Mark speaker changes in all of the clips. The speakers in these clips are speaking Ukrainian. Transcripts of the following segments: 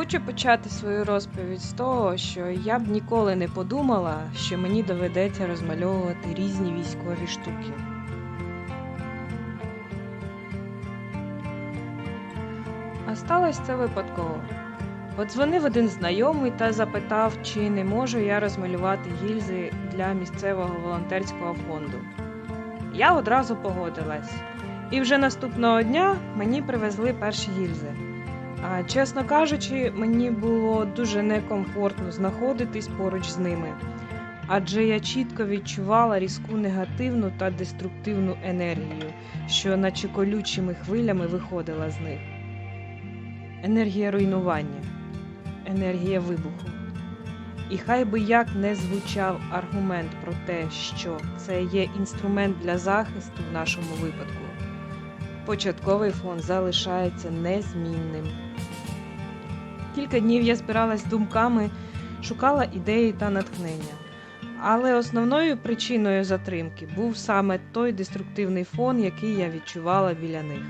Speaker 1: Хочу почати свою розповідь з того, що я б ніколи не подумала, що мені доведеться розмальовувати різні військові штуки. А сталося це випадково. Подзвонив один знайомий та запитав, чи не можу я розмалювати гільзи для місцевого волонтерського фонду. Я одразу погодилась. І вже наступного дня мені привезли перші гільзи. Чесно кажучи, мені було дуже некомфортно знаходитись поруч з ними, адже я чітко відчувала різку негативну та деструктивну енергію, що наче колючими хвилями виходила з них. Енергія руйнування, енергія вибуху. І хай би як не звучав аргумент про те, що це є інструмент для захисту в нашому випадку, початковий фон залишається незмінним. Кілька днів я збиралась думками, шукала ідеї та натхнення. Але основною причиною затримки був саме той деструктивний фон, який я відчувала біля них.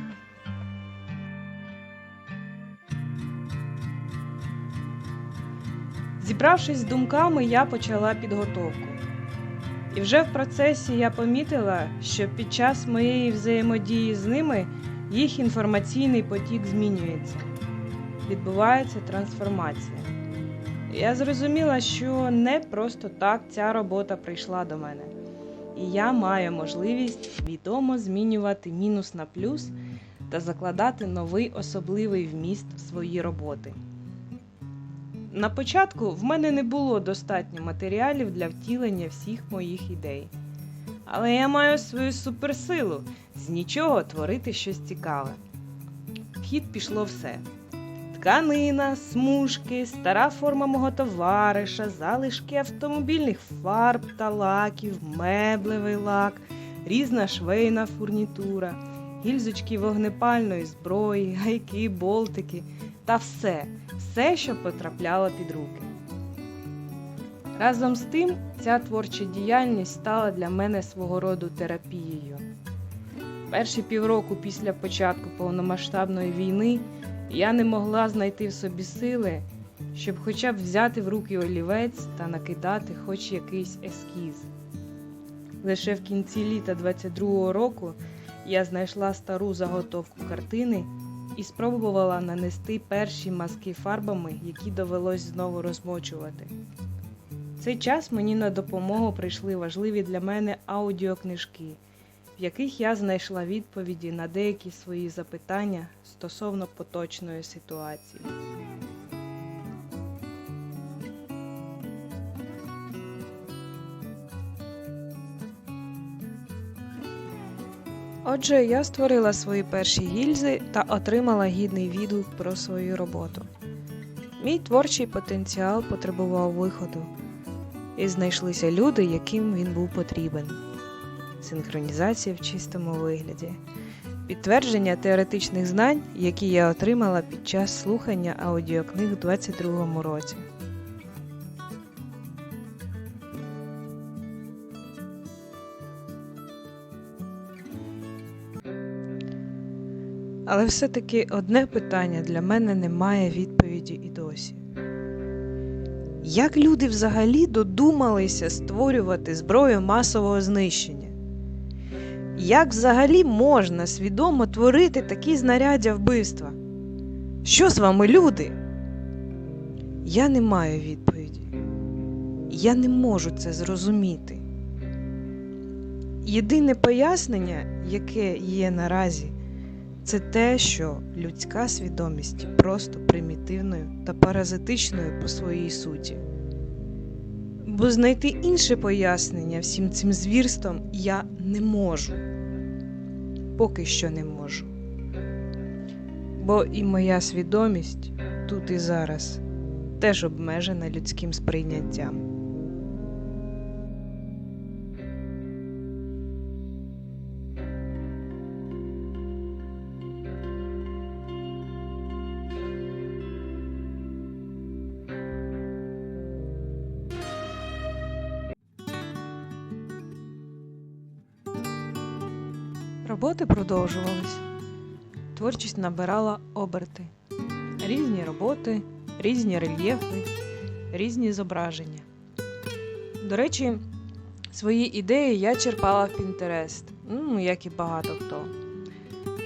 Speaker 1: Зібравшись з думками, я почала підготовку. І вже в процесі я помітила, що під час моєї взаємодії з ними їх інформаційний потік змінюється. Відбувається трансформація. Я зрозуміла, що не просто так ця робота прийшла до мене. І я маю можливість свідомо змінювати мінус на плюс та закладати новий особливий вміст в свої роботи. На початку в мене не було достатньо матеріалів для втілення всіх моїх ідей. Але я маю свою суперсилу з нічого творити щось цікаве. В хід пішло все: тканина, смужки, стара форма мого товариша, залишки автомобільних фарб та лаків, меблевий лак, різна швейна фурнітура, гільзочки вогнепальної зброї, гайки, болтики та все, все, що потрапляло під руки. Разом з тим, ця творча діяльність стала для мене свого роду терапією. Перші півроку після початку повномасштабної війни я не могла знайти в собі сили, щоб хоча б взяти в руки олівець та накидати хоч якийсь ескіз. Лише в кінці літа 22-го року я знайшла стару заготовку картини і спробувала нанести перші мазки фарбами, які довелось знову розмочувати. В цей час мені на допомогу прийшли важливі для мене аудіокнижки, в яких я знайшла відповіді на деякі свої запитання стосовно поточної ситуації. Отже, я створила свої перші гільзи та отримала гідний відгук про свою роботу. Мій творчий потенціал потребував виходу, і знайшлися люди, яким він був потрібен. Синхронізація в чистому вигляді, підтвердження теоретичних знань, які я отримала під час слухання аудіокниг у 22-му році. Але все-таки одне питання для мене не має відповіді і досі. Як люди взагалі додумалися створювати зброю масового знищення? Як взагалі можна свідомо творити такі знаряддя вбивства? Що з вами, люди? Я не маю відповіді. Я не можу це зрозуміти. Єдине пояснення, яке є наразі, це те, що людська свідомість просто примітивною та паразитичною по своїй суті. Бо знайти інше пояснення всім цим звірствам я не можу. Поки що не можу. Бо і моя свідомість тут і зараз теж обмежена людським сприйняттям. Роботи продовжувались. Творчість набирала оберти. Різні роботи, різні рельєфи, різні зображення. До речі, свої ідеї я черпала в Pinterest, ну, як і багато хто.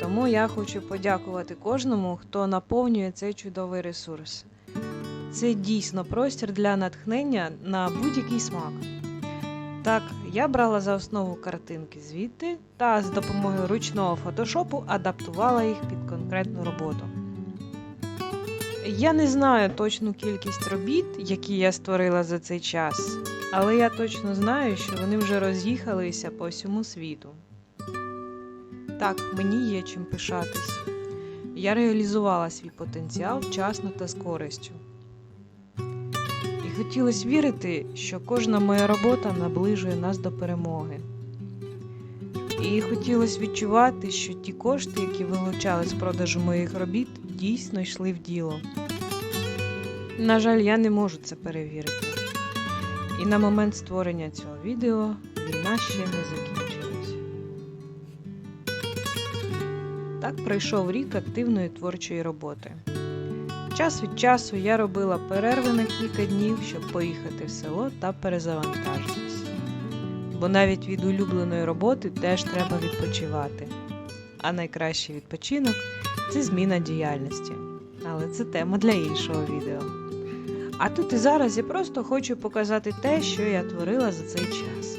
Speaker 1: Тому я хочу подякувати кожному, хто наповнює цей чудовий ресурс. Це дійсно простір для натхнення на будь-який смак. Так, я брала за основу картинки звідти та з допомогою ручного фотошопу адаптувала їх під конкретну роботу. Я не знаю точну кількість робіт, які я створила за цей час, але я точно знаю, що вони вже роз'їхалися по всьому світу. Так, мені є чим пишатись. Я реалізувала свій потенціал вчасно та з користю. Хотілося вірити, що кожна моя робота наближує нас до перемоги. І хотілося відчувати, що ті кошти, які вилучали з продажу моїх робіт, дійсно йшли в діло. На жаль, я не можу це перевірити. І на момент створення цього відео війна ще не закінчилась. Так пройшов рік активної творчої роботи. Час від часу я робила перерви на кілька днів, щоб поїхати в село та перезавантажитись. Бо навіть від улюбленої роботи теж треба відпочивати. А найкращий відпочинок це зміна діяльності. Але це тема для іншого відео. А тут і зараз я просто хочу показати те, що я творила за цей час.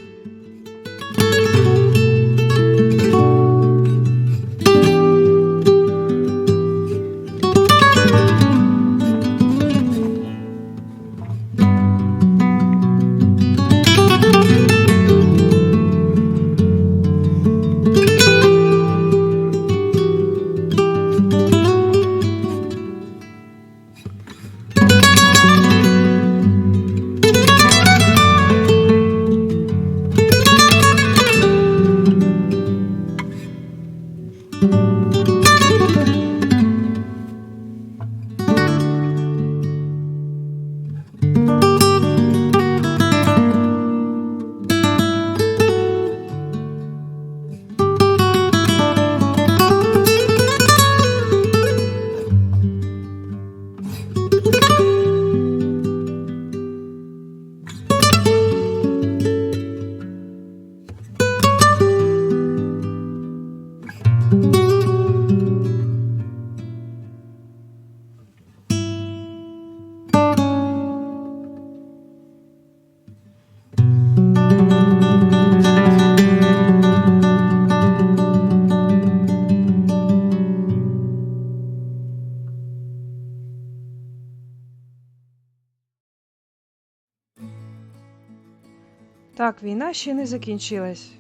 Speaker 1: Так, війна ще не закінчилась.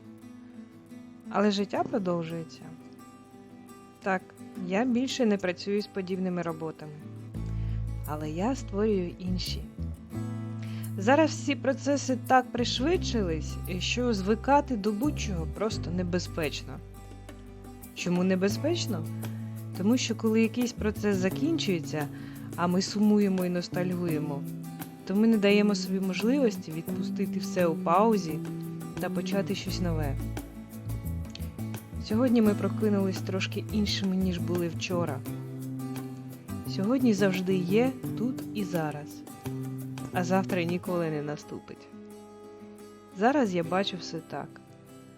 Speaker 1: Але життя продовжується. Так, я більше не працюю з подібними роботами. Але я створюю інші. Зараз всі процеси так пришвидшились, що звикати до будь-чого просто небезпечно. Чому небезпечно? Тому що коли якийсь процес закінчується, а ми сумуємо і ностальгуємо, то ми не даємо собі можливості відпустити все у паузі та почати щось нове. Сьогодні ми прокинулись трошки іншими, ніж були вчора. Сьогодні завжди є тут і зараз, а завтра ніколи не наступить. Зараз я бачу все так.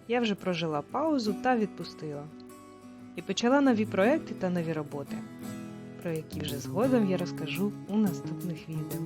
Speaker 1: Я вже прожила паузу та відпустила. І почала нові проекти та нові роботи, про які вже згодом я розкажу у наступних відео.